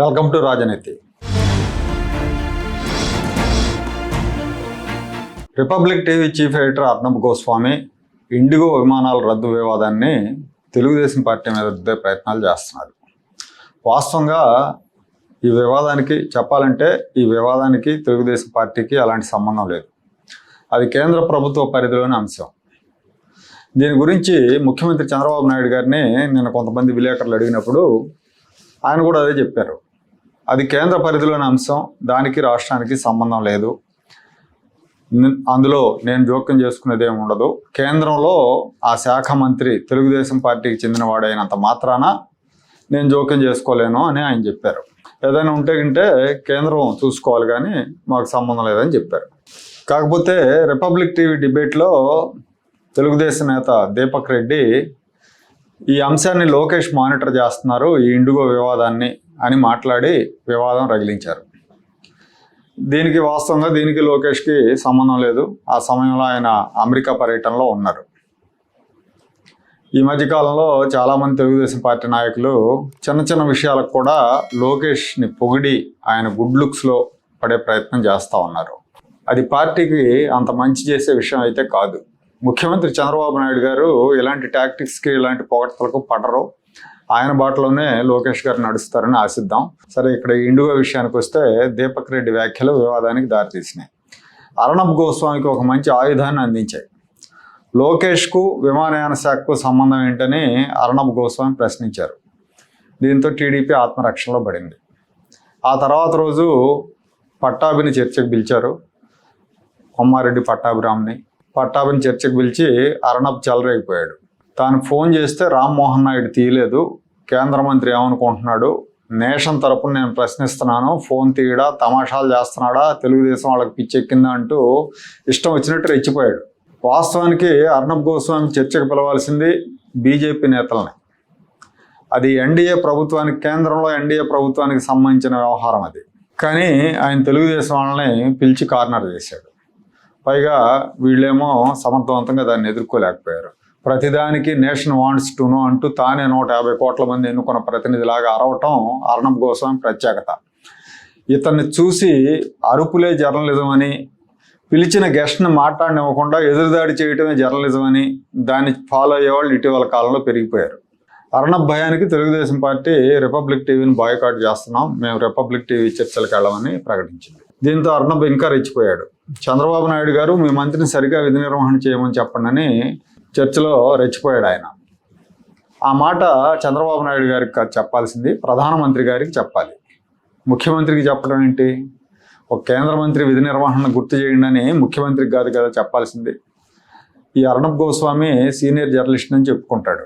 Welcome to Rajaneeti. Republic TV chief editor Arnab Goswami IndiGo విమానాల రద్దు వివాదాన్ని Telugu Desam party మీద రుద్దే ప్రయత్నాలు చేస్తున్నారు వాస్తవంగా ఈ వివాదానికి చెప్పాలంటే ఈ వివాదానికి తెలుగుదేశం పార్టీకి అలాంటి సంబంధం లేదు. అది కేంద్ర ప్రభుత్వ పరిధిలోని అంశం. దీని గురించి ముఖ్యమంత్రి చంద్రబాబు నాయుడు గారిని నిన్న కొంతమంది విలేకరులు అడిగినప్పుడు ఆయన కూడా అదే చెప్పారు. అది కేంద్ర పరిధిలోని అంశం దానికి రాష్ట్రానికి సంబంధం లేదు. అందులో నేను జోక్యం చేసుకునేది ఏమి ఉండదు. కేంద్రంలో ఆ శాఖ మంత్రి తెలుగుదేశం పార్టీకి చెందినవాడైనంత మాత్రాన నేను జోక్యం చేసుకోలేను అని ఆయన చెప్పారు. ఏదైనా ఉంటే గింటే కేంద్రం చూసుకోవాలి కానీ మాకు సంబంధం లేదని చెప్పారు. కాకపోతే రిపబ్లిక్ టీవీ డిబేట్లో తెలుగుదేశం నేత దీపక్ రెడ్డి ఈ అంశాన్ని లోకేష్ మానిటర్ చేస్తున్నారు. ఈ ఇండిగో వివాదాన్ని అని మాట్లాడి వివాదం రగిలించారు. దీనికి వాస్తవంగా దీనికి లోకేష్కి సంబంధం లేదు. ఆ సమయంలో ఆయన అమెరికా పర్యటనలో ఉన్నారు. ఈ మధ్యకాలంలో చాలామంది తెలుగుదేశం పార్టీ నాయకులు చిన్న చిన్న విషయాలకు కూడా లోకేష్ని పొగిడి ఆయన గుడ్ లుక్స్లో పడే ప్రయత్నం చేస్తూ ఉన్నారు. అది పార్టీకి అంత మంచి చేసే విషయం అయితే కాదు. ముఖ్యమంత్రి చంద్రబాబు నాయుడు గారు ఇలాంటి టాక్టిక్స్కి ఇలాంటి పొగడ్తలకు పడరు. ఆయన బాటలోనే లోకేష్ గారు నడుస్తారని ఆశిద్దాం. సరే ఇక్కడ ఇండుగో విషయానికి వస్తే దీపక్ రెడ్డి వ్యాఖ్యలు వివాదానికి దారితీసినాయి. అర్ణబ్ గోస్వామికి ఒక మంచి ఆయుధాన్ని అందించాయి. లోకేష్కు విమానయాన శాఖకు సంబంధం ఏంటని అర్ణబ్ గోస్వామి ప్రశ్నించారు. దీంతో టీడీపీ ఆత్మరక్షణలో పడింది. ఆ తర్వాత రోజు పట్టాభిని చర్చకు పిలిచారు. కొమ్మారెడ్డి పట్టాభిరామ్ని. పట్టాభిని చర్చకు పిలిచి అర్ణబ్ చెలరైపోయాడు తాను ఫోన్ చేస్తే రామ్మోహన్ నాయుడు తీయలేదు. కేంద్ర మంత్రి ఏమనుకుంటున్నాడు? నేషన్ తరపున నేను ప్రశ్నిస్తున్నాను. ఫోన్ తీయడా? తమాషాలు చేస్తున్నాడా? తెలుగుదేశం వాళ్ళకి పిచ్చెక్కిందా అంటూ ఇష్టం వచ్చినట్టు రెచ్చిపోయాడు. వాస్తవానికి అర్ణబ్ గోస్వామి చర్చకు పిలవాల్సింది బీజేపీ నేతల్ని. అది ఎన్డీఏ ప్రభుత్వానికి కేంద్రంలో ఎన్డీఏ ప్రభుత్వానికి సంబంధించిన వ్యవహారం అది. కానీ ఆయన తెలుగుదేశం వాళ్ళని పిలిచి కార్నర్ చేశాడు. పైగా వీళ్ళేమో సమర్థవంతంగా దాన్ని ఎదుర్కోలేకపోయారు. ప్రతిదానికి నేషన్ వాంట్స్ టు నో అంటూ తానే నూట యాభై కోట్ల మంది ఎన్నుకున్న ప్రతినిధిలాగా అరవటం అర్ణబ్ గోస్వామి ప్రత్యేకత. ఇతన్ని చూసి అరుపులే జర్నలిజం అని పిలిచిన గెస్ట్ని మాట్లాడనివ్వకుండా ఎదురుదాడి చేయటమే జర్నలిజం అని దాన్ని ఫాలో అయ్యేవాళ్ళు ఇటీవల కాలంలో పెరిగిపోయారు. అర్ణబ్ భయానికి తెలుగుదేశం పార్టీ రిపబ్లిక్ టీవీని బాయ్కాట్ చేస్తున్నాం. మేము రిపబ్లిక్ టీవీ చర్చలకు వెళ్ళమని ప్రకటించింది. దీంతో అర్ణబ్ ఇంకా రెచ్చిపోయాడు. చంద్రబాబు నాయుడు గారు మీ మంత్రిని సరిగా విధి నిర్వహణ చేయమని చెప్పండి అని చర్చలో రెచ్చిపోయాడు ఆయన. ఆ మాట చంద్రబాబు నాయుడు గారికి కాదు చెప్పాల్సింది ప్రధానమంత్రి గారికి చెప్పాలి. ముఖ్యమంత్రికి చెప్పడం ఏంటి? ఒక కేంద్ర మంత్రి విధి నిర్వహణ గుర్తు చేయండి అని ముఖ్యమంత్రికి కాదు కదా చెప్పాల్సింది. ఈ అర్ణబ్ గోస్వామి సీనియర్ జర్నలిస్ట్ అని చెప్పుకుంటాడు.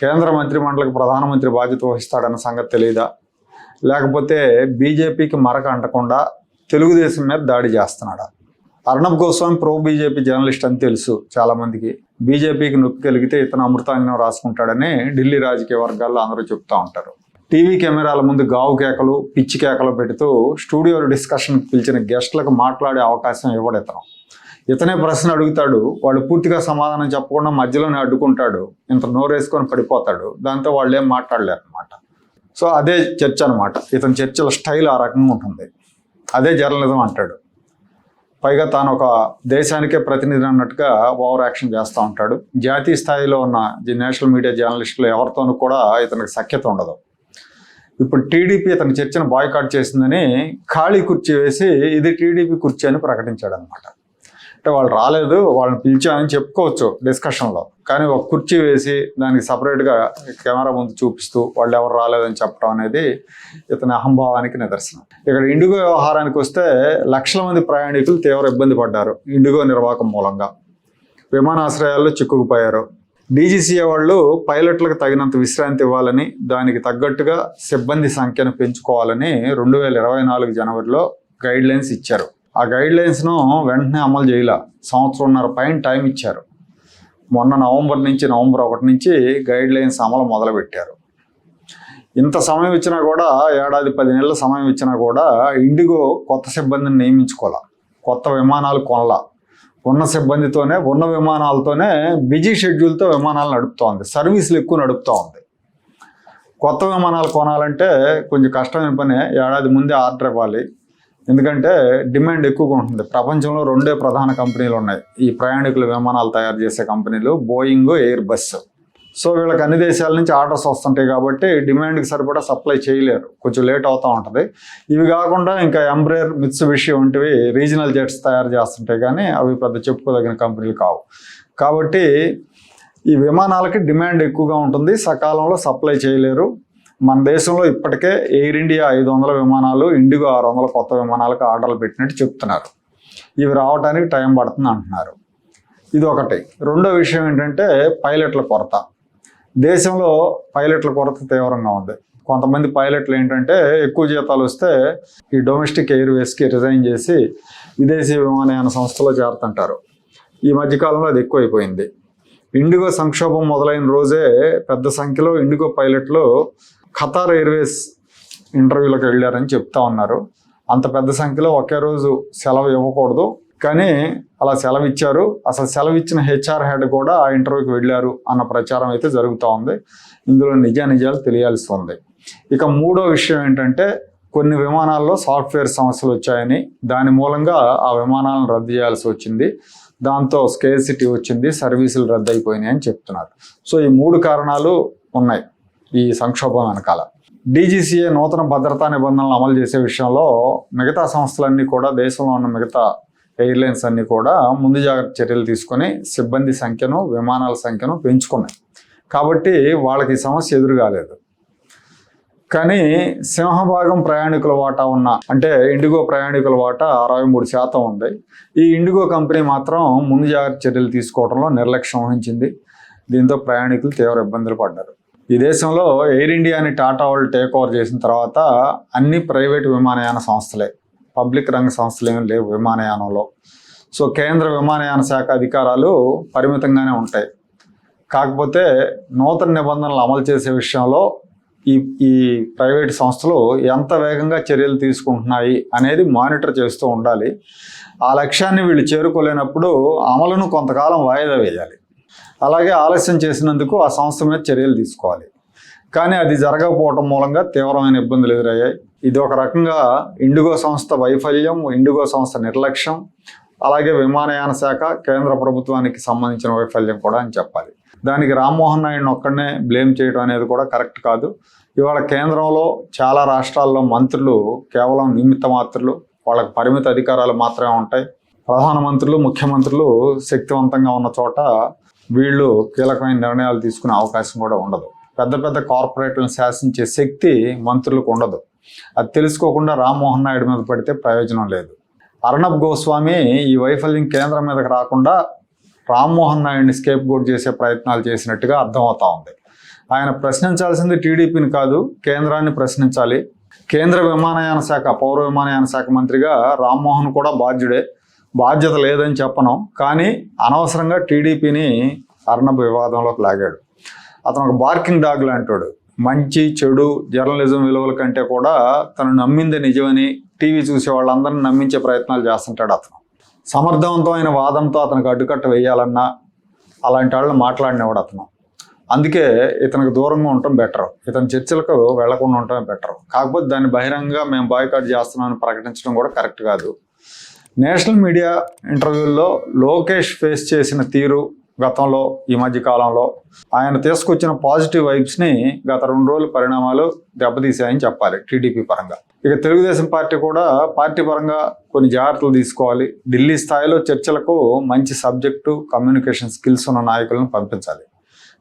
కేంద్ర మంత్రి మండలికి ప్రధానమంత్రి బాధ్యత వహిస్తాడన్న సంగతి తెలియదా లేకపోతే బీజేపీకి మరక అంటకుండా తెలుగుదేశం మీద దాడి చేస్తున్నాడా? Arnab Goswami pro BJP journalist అని తెలుసు చాలామందికి. బీజేపీకి నొక్కి కలిగితే ఇతను అమృతాంగం రాసుకుంటాడని ఢిల్లీ రాజకీయ వర్గాల్లో అందరూ చెప్తా ఉంటారు. టీవీ కెమెరాల ముందు గావు కేకలు పిచ్చి కేకలు పెడుతూ స్టూడియోలో డిస్కషన్కి పిలిచిన గెస్ట్లకు మాట్లాడే అవకాశం ఇవ్వడు ఇతను. ఇతనే ప్రశ్న అడుగుతాడు వాళ్ళు పూర్తిగా సమాధానం చెప్పకుండా మధ్యలోనే అడ్డుకుంటాడు ఇంత నోరేసుకొని పడిపోతాడు దాంతో వాళ్ళు ఏం మాట్లాడలేరు అనమాట సో అదే చర్చ అనమాట ఇతని చర్చల స్టైల్ ఆ రకంగా ఉంటుంది. అదే జర్నలిజం అంటాడు. పైగా తాను ఒక దేశానికే ప్రతినిధి అన్నట్టుగా ఓవర్ యాక్షన్ చేస్తూ ఉంటాడు. జాతీయ స్థాయిలో ఉన్న ది నేషనల్ మీడియా జర్నలిస్టులు ఎవరితోనూ కూడా ఇతనికి సఖ్యత ఉండదు. ఇప్పుడు టీడీపీ ఇతని చర్చను బాయ్కాట్ చేసిందని ఖాళీ కుర్చీ వేసి ఇది టీడీపీ కుర్చీ అని ప్రకటించాడు అనమాట అంటే వాళ్ళు రాలేదు వాళ్ళని పిలిచామని చెప్పుకోవచ్చు డిస్కషన్లో. కానీ ఒక కుర్చీ వేసి దానికి సపరేట్గా కెమెరా ముందు చూపిస్తూ వాళ్ళు ఎవరు రాలేదని చెప్పడం అనేది ఇతని అహంభావానికి నిదర్శనం. ఇక్కడ ఇండిగో వ్యవహారానికి వస్తే లక్షల మంది ప్రయాణికులు తీవ్ర ఇబ్బంది పడ్డారు ఇండిగో నిర్వాహకం మూలంగా. విమానాశ్రయాల్లో చిక్కుకుపోయారు. డీజీసీఏ వాళ్ళు పైలట్లకు తగినంత విశ్రాంతి ఇవ్వాలని దానికి తగ్గట్టుగా సిబ్బంది సంఖ్యను పెంచుకోవాలని రెండు వేల ఇరవై నాలుగు జనవరిలో గైడ్లైన్స్ ఇచ్చారు. ఆ గైడ్లైన్స్ను వెంటనే అమలు చేయాల. సంవత్సరంన్నర పైన టైం ఇచ్చారు. మొన్న నవంబర్ నుంచి నవంబర్ ఒకటి నుంచి గైడ్లైన్స్ అమలు మొదలుపెట్టారు. ఇంత సమయం ఇచ్చినా కూడా ఏడాది పది నెలల సమయం ఇచ్చినా కూడా ఇండిగో కొత్త సిబ్బందిని నియమించుకోవాలా కొత్త విమానాలు కొనలా. ఉన్న సిబ్బందితోనే ఉన్న విమానాలతోనే బిజీ షెడ్యూల్తో విమానాలు నడుపుతూ ఉంది. సర్వీసులు ఎక్కువ నడుపుతూ ఉంది. కొత్త విమానాలు కొనాలంటే కొంచెం కష్టమైన పని. ఏడాది ముందే ఆర్డర్ ఇవ్వాలి. ఎందుకంటే డిమాండ్ ఎక్కువగా ఉంటుంది. ప్రపంచంలో రెండే ప్రధాన కంపెనీలు ఉన్నాయి. ఈ ప్రయాణికుల విమానాలు తయారు చేసే కంపెనీలు బోయింగ్ ఎయిర్ బస్ సో వీళ్ళకి అన్ని దేశాల నుంచి ఆర్డర్స్ వస్తుంటాయి కాబట్టి డిమాండ్కి సరిపడా సప్లై చేయలేరు. కొంచెం లేట్ అవుతూ ఉంటుంది. ఇవి కాకుండా ఇంకా ఎంబ్రేర్ విషయం వంటివి రీజనల్ జెట్స్ తయారు చేస్తుంటాయి కానీ అవి పెద్ద చెప్పుకోదగిన కంపెనీలు కావు. కాబట్టి ఈ విమానాలకి డిమాండ్ ఎక్కువగా ఉంటుంది. సకాలంలో సప్లై చేయలేరు. మన దేశంలో ఇప్పటికే ఎయిర్ ఇండియా ఐదు వందల విమానాలు ఇండిగో ఆరు వందల కొత్త విమానాలకు ఆర్డర్లు పెట్టినట్టు చెప్తున్నారు. ఇవి రావడానికి టైం పడుతుంది అంటున్నారు. ఇది ఒకటి. రెండో విషయం ఏంటంటే పైలట్ల కొరత. దేశంలో పైలట్ల కొరత తీవ్రంగా ఉంది. కొంతమంది పైలట్లు ఏంటంటే ఎక్కువ జీతాలు వస్తే ఈ డొమెస్టిక్ ఎయిర్వేస్కి రిజైన్ చేసి విదేశీ విమానయాన సంస్థలో చేరుతుంటారు. ఈ మధ్యకాలంలో అది ఎక్కువైపోయింది. ఇండిగో సంక్షోభం మొదలైన రోజే పెద్ద సంఖ్యలో ఇండిగో పైలట్లు ఖతార్ ఎయిర్వేస్ ఇంటర్వ్యూలకు వెళ్ళారని చెప్తా ఉన్నారు. అంత పెద్ద సంఖ్యలో ఒకే రోజు సెలవు ఇవ్వకూడదు. కానీ అలా సెలవు ఇచ్చారు. అసలు సెలవు ఇచ్చిన హెచ్ఆర్ హెడ్ కూడా ఆ ఇంటర్వ్యూకి వెళ్ళారు అన్న ప్రచారం అయితే జరుగుతూ ఉంది. ఇందులో నిజానిజాలు తెలియాల్సి ఉంది. ఇక మూడో విషయం ఏంటంటే కొన్ని విమానాల్లో సాఫ్ట్వేర్ సమస్యలు వచ్చాయని దాని మూలంగా ఆ విమానాలను రద్దు చేయాల్సి వచ్చింది. దాంతో స్కేసిటీ వచ్చింది సర్వీసులు రద్దు అయిపోయినాయి అని చెప్తున్నారు. సో ఈ మూడు కారణాలు ఉన్నాయి. ఈ సంక్షోభం వెనకాల. డీజీసీఏ నూతన భద్రతా నిబంధనలు అమలు చేసే విషయంలో మిగతా సంస్థలన్నీ కూడా దేశంలో ఉన్న మిగతా ఎయిర్లైన్స్ అన్నీ కూడా ముందు జాగ్రత్త చర్యలు తీసుకొని సిబ్బంది సంఖ్యను విమానాల సంఖ్యను పెంచుకున్నాయి. కాబట్టి వాళ్ళకి ఈ సమస్య ఎదురు కాలేదు. కానీ సింహభాగం ప్రయాణికుల వాటా ఉన్న అంటే ఇండిగో ప్రయాణికుల వాటా అరవై మూడు శాతం ఉంది. ఈ ఇండిగో కంపెనీ మాత్రం ముందు జాగ్రత్త చర్యలు తీసుకోవడంలో నిర్లక్ష్యం వహించింది. దీంతో ప్రయాణికులు తీవ్ర ఇబ్బందులు పడ్డారు. ఈ దేశంలో ఎయిర్ ఇండియాని టాటా వాళ్ళు టేక్ ఓవర్ చేసిన తర్వాత అన్ని ప్రైవేట్ విమానయాన సంస్థలే. పబ్లిక్ రంగ సంస్థలు ఏమి లేవు విమానయానంలో. సో కేంద్ర విమానయాన శాఖ అధికారాలు పరిమితంగానే ఉంటాయి. కాకపోతే నూతన నిబంధనలు అమలు చేసే విషయంలో ఈ ఈ ప్రైవేట్ సంస్థలు ఎంత వేగంగా చర్యలు తీసుకుంటున్నాయి అనేది మానిటర్ చేస్తూ ఉండాలి. ఆ లక్ష్యాన్ని వీళ్ళు చేరుకోలేనప్పుడు అమలును కొంతకాలం వాయిదా వేయాలి. అలాగే ఆలస్యం చేసినందుకు ఆ సంస్థ మీద చర్యలు తీసుకోవాలి. కానీ అది జరగకపోవటం మూలంగా తీవ్రమైన ఇబ్బందులు ఎదురయ్యాయి. ఇది ఒక రకంగా ఇండిగో సంస్థ వైఫల్యం ఇండిగో సంస్థ నిర్లక్ష్యం అలాగే విమానయాన శాఖ కేంద్ర ప్రభుత్వానికి సంబంధించిన వైఫల్యం కూడా అని చెప్పాలి. దానికి రామ్మోహన్ నాయుడు ఒక్కడనే బ్లేమ్ చేయడం అనేది కూడా కరెక్ట్ కాదు. ఇవాళ కేంద్రంలో చాలా రాష్ట్రాల్లో మంత్రులు కేవలం నిమిత్త మాత్రులు వాళ్ళకి పరిమిత అధికారాలు మాత్రమే ఉంటాయి. ప్రధానమంత్రులు ముఖ్యమంత్రులు శక్తివంతంగా ఉన్న చోట వీళ్ళు కీలకమైన నిర్ణయాలు తీసుకునే అవకాశం కూడా ఉండదు. పెద్ద పెద్ద కార్పొరేట్లను శాసించే శక్తి మంత్రులకు ఉండదు. అది తెలుసుకోకుండా రామ్మోహన్ నాయుడు మీద పడితే ప్రయోజనం లేదు. అర్ణబ్ గోస్వామి ఈ వైఫల్యం కేంద్రం మీదకి రాకుండా రామ్మోహన్ నాయుడిని స్కేప్ గోడ్ చేసే ప్రయత్నాలు చేసినట్టుగా అర్థమవుతా ఉంది. ఆయన ప్రశ్నించాల్సింది టీడీపీని కాదు కేంద్రాన్ని ప్రశ్నించాలి. కేంద్ర విమానయాన శాఖ పౌర విమానయాన శాఖ మంత్రిగా రామ్మోహన్ కూడా బాధ్యుడే. బాధ్యత లేదని చెప్పను కానీ అనవసరంగా టీడీపీని అర్ణబ్ వివాదంలోకి లాగాడు. అతను ఒక బార్కింగ్ డాగ్ లాంటాడు మంచి చెడు జర్నలిజం విలువల కంటే కూడా తను నమ్మింది నిజమని టీవీ చూసే వాళ్ళందరిని నమ్మించే ప్రయత్నాలు చేస్తుంటాడు అతను. సమర్థవంతమైన వాదంతో అతనికి అడ్డుకట్ట వేయాలన్నా అలాంటి వాళ్ళని మాట్లాడినవాడు అతను. అందుకే ఇతనికి దూరంగా ఉండటం బెటర్. ఇతని చర్చలకు వెళ్ళకుండా ఉండటం బెటర్. కాకపోతే దాన్ని బహిరంగంగా మేము బాయ్కాట్ చేస్తున్నామని ప్రకటించడం కూడా కరెక్ట్ కాదు. నేషనల్ మీడియా ఇంటర్వ్యూల్లో లోకేష్ ఫేస్ చేసిన తీరు గతంలో ఈ మధ్య కాలంలో ఆయన తీసుకొచ్చిన పాజిటివ్ వైబ్స్ని గత రెండు రోజుల పరిణామాలు దెబ్బతీశాయని చెప్పాలి టీడీపీ పరంగా. ఇక తెలుగుదేశం పార్టీ కూడా పార్టీ పరంగా కొన్ని జాగ్రత్తలు తీసుకోవాలి. ఢిల్లీ స్థాయిలో చర్చలకు మంచి సబ్జెక్టు కమ్యూనికేషన్ స్కిల్స్ ఉన్న నాయకులను పంపించాలి.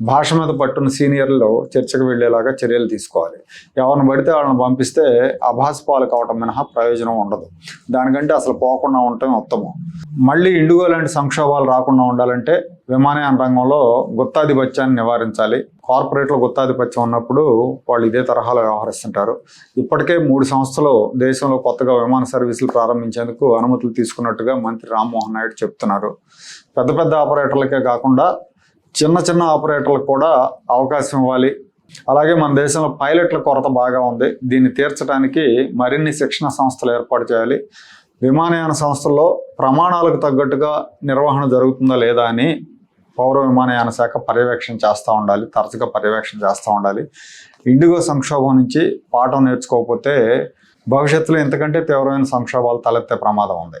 భాష మీద పట్టున్న సీనియర్లు చర్చకు వెళ్ళేలాగా చర్యలు తీసుకోవాలి. ఎవరిని పడితే వాళ్ళని పంపిస్తే అభాస్ పాలు కావటం మినహా ప్రయోజనం ఉండదు. దానికంటే అసలు పోకుండా ఉండటం ఉత్తమం. మళ్ళీ ఇండిగో లాంటి సంక్షోభాలు రాకుండా ఉండాలంటే విమానయాన రంగంలో గుత్తాధిపత్యాన్ని నివారించాలి. కార్పొరేట్లో గుత్తాధిపత్యం ఉన్నప్పుడు వాళ్ళు ఇదే తరహాలో వ్యవహరిస్తుంటారు. ఇప్పటికే మూడు సంస్థలు దేశంలో కొత్తగా విమాన సర్వీసులు ప్రారంభించేందుకు అనుమతులు తీసుకున్నట్టుగా మంత్రి రామ్మోహన్ నాయుడు చెప్తున్నారు. పెద్ద పెద్ద ఆపరేటర్లకే కాకుండా చిన్న చిన్న ఆపరేటర్లకు కూడా అవకాశం ఇవ్వాలి. అలాగే మన దేశంలో పైలట్ల కొరత బాగా ఉంది. దీన్ని తీర్చడానికి మరిన్ని శిక్షణ సంస్థలు ఏర్పాటు చేయాలి. విమానయాన సంస్థల్లో ప్రమాణాలకు తగ్గట్టుగా నిర్వహణ జరుగుతుందా లేదా అని పౌర విమానయాన శాఖ పర్యవేక్షణ చేస్తూ ఉండాలి. తరచుగా పర్యవేక్షణ చేస్తూ ఉండాలి. ఇండిగో సంక్షోభం నుంచి పాఠం నేర్చుకోకపోతే భవిష్యత్తులో ఇంతకంటే తీవ్రమైన సంక్షోభాలు తలెత్తే ప్రమాదం ఉంది.